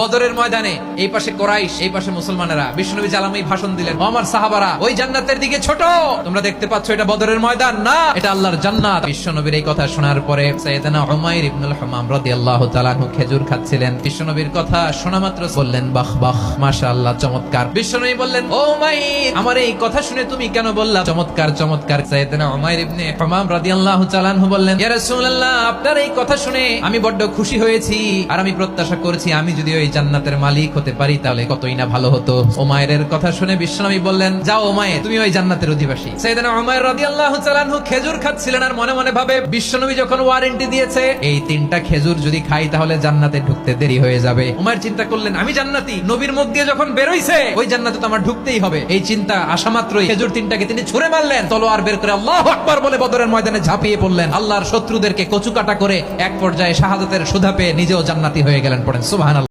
বদরের ময়দানে, এই পাশে কোরাইশ, এই পাশে মুসলমানেরা। বিষ্ণুনবী জালামি ভাষণ দিলেন আমার সাহাবারা, ওই জান্নাতের দিকে ছোট। তোমরা দেখতে পাচ্ছ এটা বদরের ময়দান না, এটা আল্লাহর জান্নাত। বিশ্বনবীর এই কথা শোনার পরে খেজুর খাচ্ছিলেন। বিশ্বনবীর কথা শোনা মাত্র বললেন, বাহ বাহ চমৎকার। বিশ্বনবী বললেন, ও উমাইর, আমার এই কথা শুনে তুমি কেন বললা? চমৎকার চমৎকার। বললেন আপনার এই কথা শুনে আমি বড্ড খুশি হয়েছি, আর আমি প্রত্যাশা করছি, আমি যদি ওই জান্নাতের মালিক হতে পারি তাহলে কতই না ভালো হতো। ওমায়ের কথা শুনে বিশ্বনবী বললেন, যাও ওমায়ে, তুমি ওই জান্নাতের অধিবাসী। সাইয়েদানা উমাইর রাদিয়াল্লাহু তাআলা আনহু খেজুর খাচ্ছিলেন আর মনে মনে ভাবে, বিশ্বনবী যখন ওয়ারেন্টি দিয়েছে, এই তিনটা খেজুর যদি খাই তাহলে জান্নাতে ঢুকতে দেরি হয়ে যাবে। উমায়ের চিন্তা করলেন, আমি জান্নাতি। নবীর মুখ দিয়ে যখন বেরোইছে, ওই জান্নাতে তো আমার ঢুকতেই হবে। এই চিন্তা আসা মাত্রই খেজুর তিনটাকে তিনি ছুঁড়ে মারলেন, তলোয়ার বের করে আল্লাহ আকবার বলে বদরের ময়দানে ঝাঁপিয়ে পড়লেন। আল্লাহর শত্রুদেরকে কচুকাটা করে এক পর্যায়ে শাহাদাতের সুধা পেয়ে নিজেও জান্নাতি হয়ে গেলেন পড়েন। সুবহানাল্লাহ।